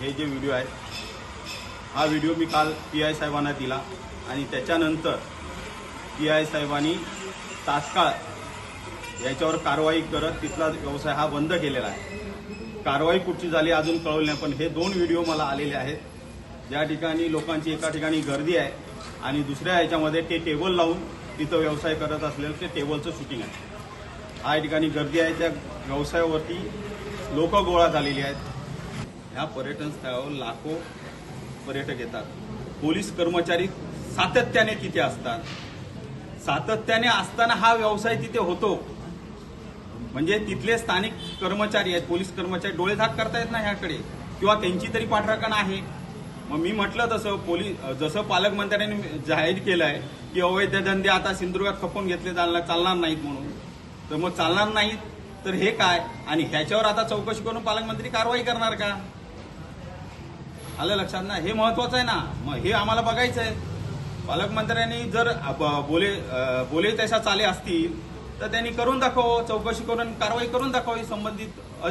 हे जे व्हिडिओ आहे हा व्हिडिओ मी काल पी आय साहेबांना दिला आणि त्याच्यानंतर पी आय साहेबांनी तात्काळ याच्यावर कारवाई करत तिथला व्यवसाय हा बंद केलेला आहे. कारवाई कुठची झाली अजून कळवली नाही पण हे दोन व्हिडिओ मला आलेले आहेत. ज्या ठिकाणी लोकांची एका ठिकाणी गर्दी आहे आणि दुसऱ्या याच्यामध्ये ते टेबल लावून तिथं व्यवसाय करत असलेलं ते टेबलचं शूटिंग आहे. हा ठिकाणी गर्दी आहे त्या व्यवसायावरती लोकं गोळा झालेली आहेत. ह्या पर्यटन स्थळावर लाखो पर्यटक येतात. पोलीस कर्मचारी सातत्याने तिथे असतात. सातत्याने असताना हा व्यवसाय तिथे होतो. म्हणजे तिथले स्थानिक कर्मचारी आहेत पोलीस कर्मचारी डोळे झाक करतायत ना ह्याकडे. किंवा त्यांची तरी पाठराखण आहे. मग मी म्हटलं तसं पोलीस जसं पालकमंत्र्यांनी जाहीर केलं आहे की अवैध धंदे आता सिंधुदुर्गात खपून घेतले जाणार चालणार नाहीत म्हणून. तर मग चालणार नाहीत तर हे काय? आणि ह्याच्यावर आता चौकशी करून पालकमंत्री कारवाई करणार का? आलं लक्षात ना? हे महत्वाचं आहे ना? मग हे आम्हाला बघायचं आहे. पालकमंत्र्यांनी जर बोले बोले तशा चाले असतील तर त्यांनी करून दाखव चौकशी करून कारवाई करून दाखवावी संबंधित